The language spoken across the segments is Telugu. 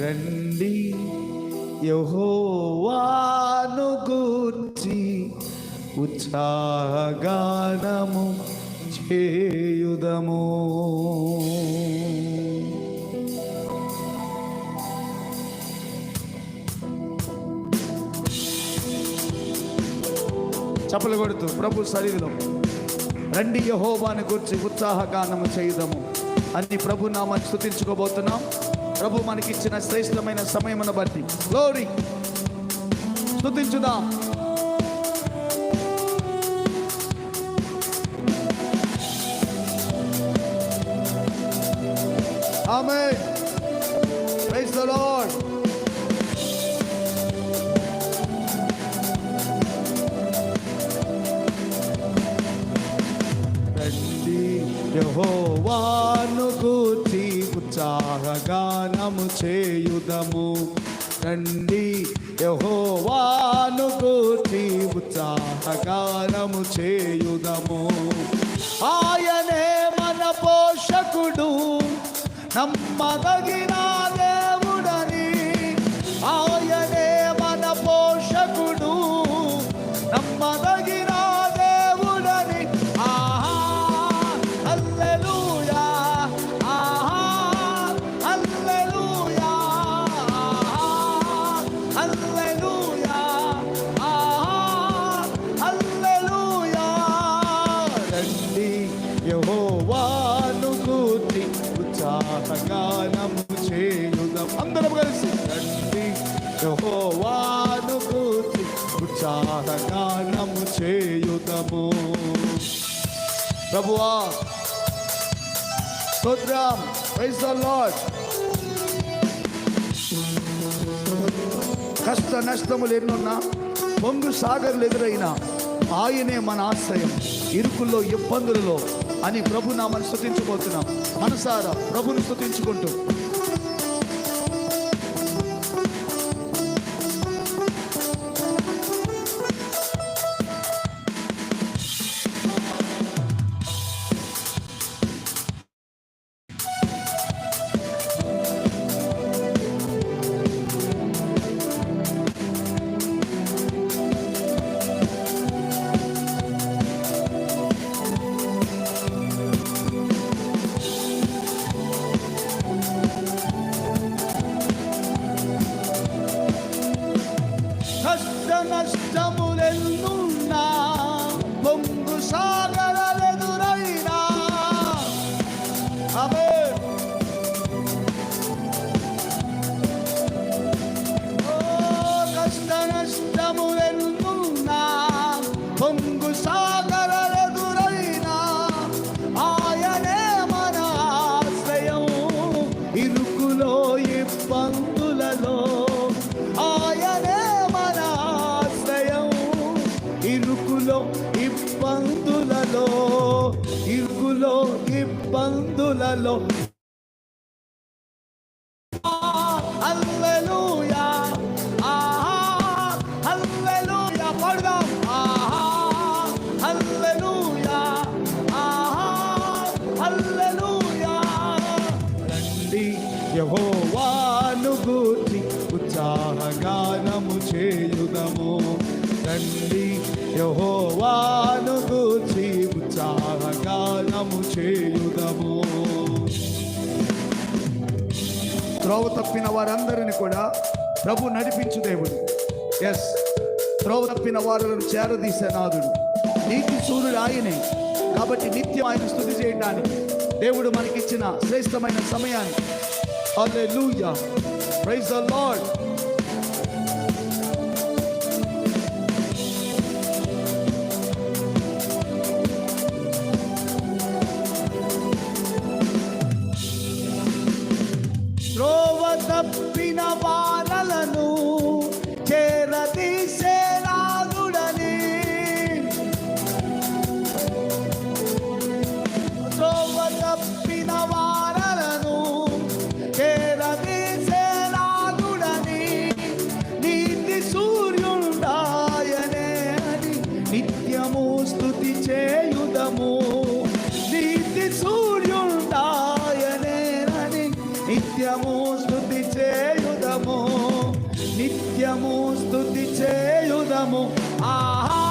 రండి యెహోవాను ఉత్సాహగానము చేయుదము. చప్పలు కొడుతూ ప్రభు సన్నిధిలో రండి యహోబాని గురించి ఉత్సాహగానము చేయుదము. అన్ని ప్రభు నామని స్థుతించుకోబోతున్నాం ప్రభు మనకిచ్చిన శ్రేష్టమైన సమయమును బట్టి. గ్లోరీ స్థుతించుదాం ఆమె ప్రైజ్ ద లార్డ్ రండి యహోవాను గూర్చి ఉత్సాహగానము చేయుదము రండి యహోవాను గూర్చి ఉత్సాహగానము చేయుదము ఆయనే మన పోషకుడు నమ్మదగిన అందరం కలిసి రండి యెహోవాను గూర్చి చేయుదము. ప్రభువా స్తోత్రం ప్రైజ్ ద లార్డ్. కష్ట నష్టములు ఎన్నున్నా పొంగు సాగర్లు ఎదురైనా ఆయనే మన ఆశ్రయం. ఇరుకుల్లో ఇబ్బందులలో అని ప్రభు నామని స్థుతించబోతున్నాం మనసారా ప్రభుని స్థుతించుకుంటూ నష్టములెన్నున్నా పొంగు సాగరలెదురైనా రండి యెహోవాను గూర్చి ఉత్సాహగానము చేయుదము. రండి యెహోవాను గూర్చి ఉత్సాహగానము చేయుదము త్రోవ తప్పిన వారందరిని కూడా ప్రభు నడిపించు దేవుడు. ఎస్ త్రోవ తప్పిన వారులను చేరదీసే నాదుడు. నీతి సూర్యుడు ఆయనే. కాబట్టి నిత్యం ఆయన స్థుతి చేయడానికి దేవుడు మనకిచ్చిన శ్రేష్టమైన సమయాన్ని. హల్లెలూయా ప్రైజ్ ద లార్డ్ శక్తి చేయుదము. నీతి సూర్యుండాయనేనని నిత్యము స్థుతి చేయుదము. నిత్యము స్థుతి చేయుదము. ఆహా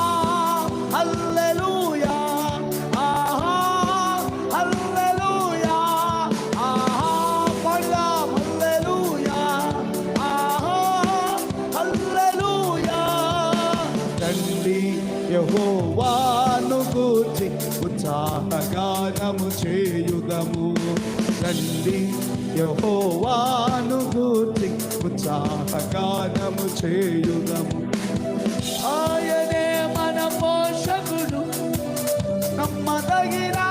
హల్లెలూయా. తండ్రి యహోవా. ఉపకారము చేయుదము. తల్లి యహోవాను గూర్చి ఉత్సాహకారము చేయుదము. ఆయనే మన పోషకుడు నమ్మదగిన